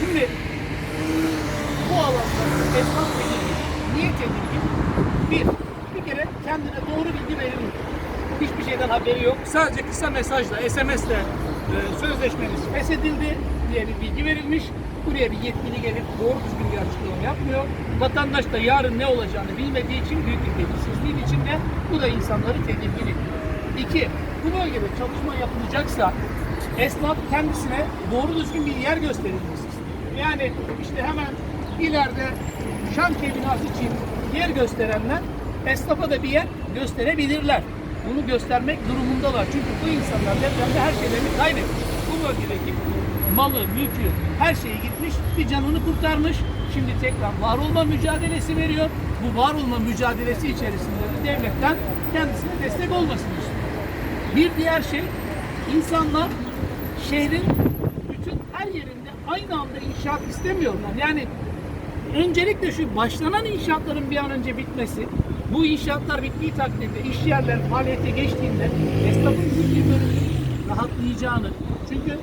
Şimdi bu alanda esnaf tedirgin. Niye tedirgin? Bir, bir kere kendine doğru bilgi verilmiyor. Hiçbir şeyden haberi yok. Sadece kısa mesajla, SMS'le e, sözleşmeniz feshedildi diye bir bilgi verilmiş. Buraya bir yetkili gelip doğru düzgün bir açıklama yapmıyor. Vatandaş da yarın ne olacağını bilmediği için büyük bir belirsizliğin içinde bu da insanları tedirgin ediyor. İki, bu bölgede çalışma yapılacaksa esnaf kendisine doğru düzgün bir yer gösterilmesi istiyor. Yani işte hemen ileride şantiye binası için yer gösterenler esnafa da bir yer gösterebilirler. Bunu göstermek durumundalar. Çünkü bu insanlar depremde her şeylerini kaybetmiş. Bu bölgedeki malı, mülkü, her şeyi gitmiş, bir canını kurtarmış. Şimdi tekrar var olma mücadelesi veriyor. Bu var olma mücadelesi içerisinde de devletten kendisine destek olmasını istiyor. Bir diğer şey insanlar şehrin bütün her yerinde aynı anda inşaat istemiyorlar. Yani öncelikle şu başlanan inşaatların bir an önce bitmesi, bu inşaatlar bittiği takdirde iş yerler faaliyete geçtiğinde esnafın büyük bir rahatlayacağını çünkü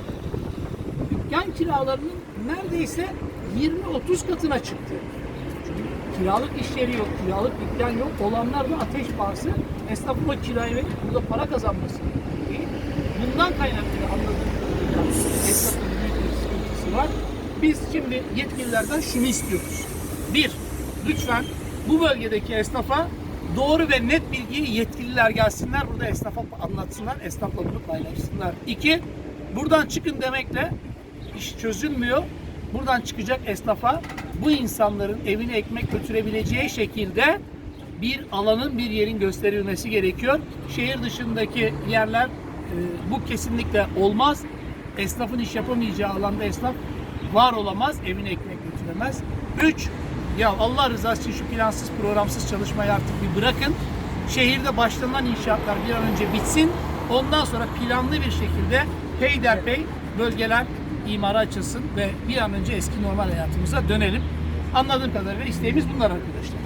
dükkan kiralarının neredeyse 20-30 katına çıktı. Çünkü kiralık iş yeri yok, kiralık dükkan yok. Olanlar da ateş pahası. Esnafın o kirayı verip burada para kazanması. Bundan kaynaklı anladığım var. Biz şimdi yetkililerden şunu istiyoruz. Bir, lütfen bu bölgedeki esnafa doğru ve net bilgiyi yetkililer gelsinler burada esnafa anlatsınlar, esnafla bunu paylaşsınlar. İki, buradan çıkın demekle iş çözülmüyor. Buradan çıkacak esnafa bu insanların evine ekmek götürebileceği şekilde bir alanın, bir yerin gösterilmesi gerekiyor. Şehir dışındaki yerler e, bu kesinlikle olmaz. Esnafın iş yapamayacağı alanda esnaf var olamaz, evine ekmek götüremez. Üç, ya Allah rızası için şu plansız programsız çalışmayı artık bir bırakın. Şehirde başlanan inşaatlar bir an önce bitsin. Ondan sonra planlı bir şekilde peyderpey bölgeler imara açılsın ve bir an önce eski normal hayatımıza dönelim. Anladığım kadarıyla isteğimiz bunlar arkadaşlar.